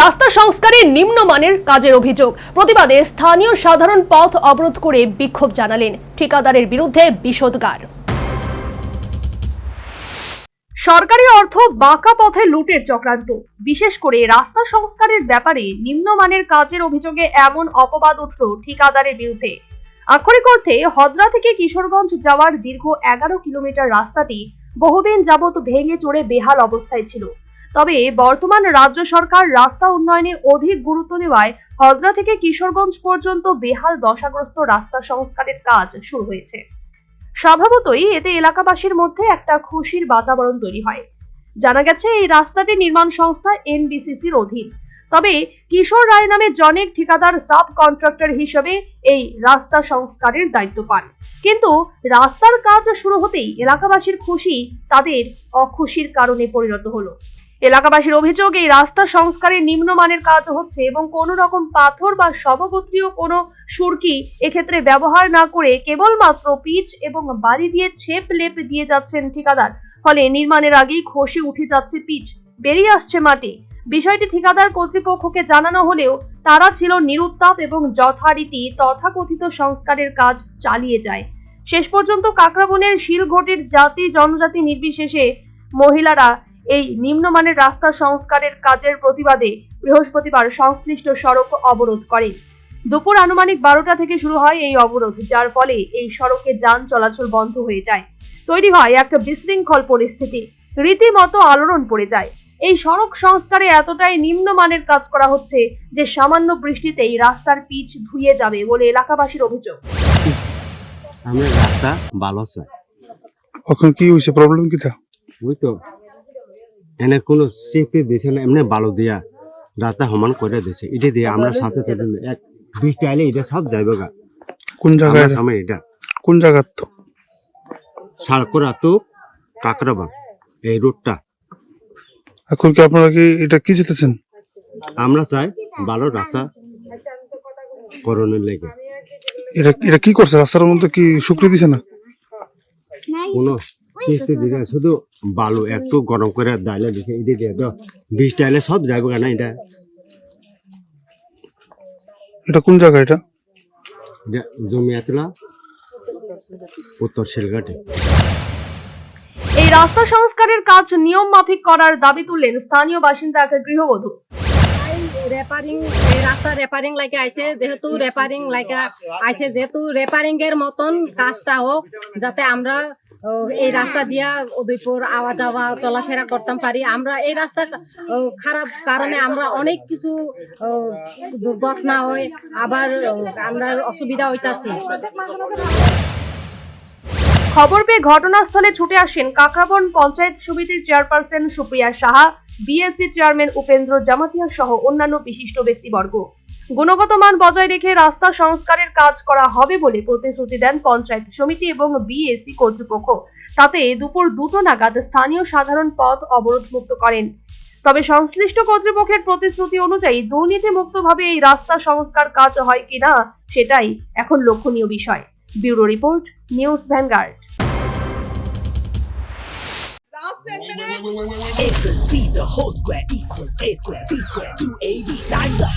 রাস্তা সংস্কারে নিম্নমানের কাজের অভিযোগ। প্রতিবাদে স্থানীয় সাধারণ পথ অবরোধ করে বিক্ষোভ জানালেন ঠিকাদারের বিরুদ্ধে বিষোদগার সরকারি অর্থ বাঁকা পথে লুটের চক্রান্ত। বিশেষ করে রাস্তা সংস্কারের ব্যাপারে নিম্নমানের কাজের অভিযোগে এমন অপবাদ উঠল ঠিকাদারের বিরুদ্ধে। আক্ষরিক অর্থে, হদ্রা থেকে কিশোরগঞ্জ যাওয়ার দীর্ঘ এগারো কিলোমিটার রাস্তাটি বহুদিন যাবৎ ভেঙে চড়ে বেহাল অবস্থায় ছিল। তবে বর্তমান রাজ্য সরকার রাস্তা উন্নয়নে অধিক গুরুত্ব দেওয়ায় হদ্রা থেকে কিশোরগঞ্জ পর্যন্ত বেহাল দশাগ্রস্ত রাস্তা সংস্কারের কাজ শুরু হয়েছে। স্বভাবতই এতে এলাকাবাসীর মধ্যে একটা খুশির বাতাবরণ তৈরি হয়। জানা গেছে, এই রাস্তাটি নির্মাণ সংস্থা এনবিসিসির অধীন। তবে কিশোর রায় নামে জনেক ঠিকাদার সাব কন্ট্রাক্টর হিসেবে এই রাস্তা সংস্কারের দায়িত্ব পান। কিন্তু রাস্তার কাজ শুরু হতেই এলাকাবাসীর খুশি তাদের অখুশির কারণে পরিণত হলো। এলাকাবাসীর অভিযোগ, এই রাস্তা সংস্কারে নিম্নমানের কাজ হচ্ছে এবং কোনো রকম পাথর বা সমগোত্রীয় কোনো সুরকি এক্ষেত্রে ব্যবহার না করে কেবলমাত্র পিচ এবং বালি দিয়ে ছেপ লেপ দিয়ে যাচ্ছেন ঠিকাদার। ফলে নির্মাণের আগেই খসে উঠে যাচ্ছে পিচ, বেরিয়ে আসছে মাটি। বিষয়টি ঠিকাদার কর্তৃপক্ষকে জানানো হলেও তারা ছিল নিরুত্তাপ এবং যথারীতি তথাকথিত সংস্কারের কাজ চালিয়ে যায়। শেষ পর্যন্ত কাকরাবনের শিলঘটির জাতি জনজাতি নির্বিশেষে মহিলারা এই নিম্নমানের রাস্তা সংস্কারের কাজের প্রতিবাদে বৃহস্পতিবার সংশ্লিষ্ট সড়ক অবরোধ করে। দুপুর আনুমানিক বারোটা থেকে শুরু হয় এই অবরোধ যার ফলে এই সড়কে যান চলাচল বন্ধ হয়ে যায়। তৈরি হয় এক বিশৃঙ্খল পরিস্থিতি। রীতিমতো আলোড়ন পড়ে যায়। এই সড়ক সংস্কারে এতটাই নিম্নমানের কাজ করা হচ্ছে যে সামান্য বৃষ্টিতেই রাস্তার পিচ ধুয়ে যাবে বলে এলাকাবাসীর অভিযোগ। আমরা রাস্তা ভালো চাই এখন কি হয়েছে? প্রবলেম কিটা? ওই তো এনে কোনো চেপে দিছে না এমনি বালু দিয়া রাস্তা সমান করে দিছে। এটা দিয়ে আমরা সাথে সাথে এক বৃষ্টি আইলে এটা সব যাইবে গা। কোন জায়গায় সময় এটা? কোন জায়গার তো? সারকোরা তো কাকরাবান এই রোডটা। এখন কি আপনারা কি এটা কি যেতেছেন আমরা চাই ভালো রাস্তা করণের লেগে। এটা এটা কি করছে? রাস্তার মধ্যে কি শুক্রিয়ে দিছে না? কোনো চেপে দিছে শুধু বালু একটু গরম করে ডাইলে দিছে এটা দিয়ে তো বৃষ্টি আইলে সব যাইবে গা না এটা? এটা কোন জায়গা এটা? এটা জমি এতলা উত্তর শিলঘাটে। এই রাস্তা সংস্কারের কাজ নিয়ম মাফিক করার দাবি তুললেন স্থানীয় বাসিন্দা এক গৃহবধূ। রেপারিং এই রাস্তা রেপারিং লাগে আইছে যেহেতু রেপারিং লাগে আইছে যেহেতু রেপারিং এর মতন কাজটা হোক যাতে আমরা এই রাস্তা দিয়া উদয়পুর আওয়া যাওয়া, চলাফেরা করতাম পারি। আমরা এই রাস্তা খারাপ কারণে আমরা অনেক কিছু দুর্ঘটনা হয়, আবার আমরা অসুবিধা হইতাছি। খবর পেয়ে ঘটনাস্থলে ছুটে আসেন কাকরাবন পঞ্চায়েত সমিতির chairperson Supriya Saha, BSC chairman Upendra Jamatia সহ অন্যান্য বিশিষ্ট ব্যক্তিবর্গ। গুণগত মান বজায় রেখে রাস্তা সংস্কারের কাজ করা হবে বলে প্রতিশ্রুতি দেন পঞ্চায়েত সমিতি এবং বিএসসি কর্তৃপক্ষ। তাতে দুপুর দুটো নাগাদ স্থানীয় সাধারণ পথ অবরোধ মুক্ত করেন। তবে সংশ্লিষ্ট কর্তৃপক্ষের প্রতিশ্রুতি অনুযায়ী দুর্নীতি মুক্তভাবে এই রাস্তা সংস্কার কাজ হয় কিনা সেটাই এখন লক্ষণীয় বিষয়। Bureau report news vanguard. A plus B, the whole square equals A square, B square, 2AB times up.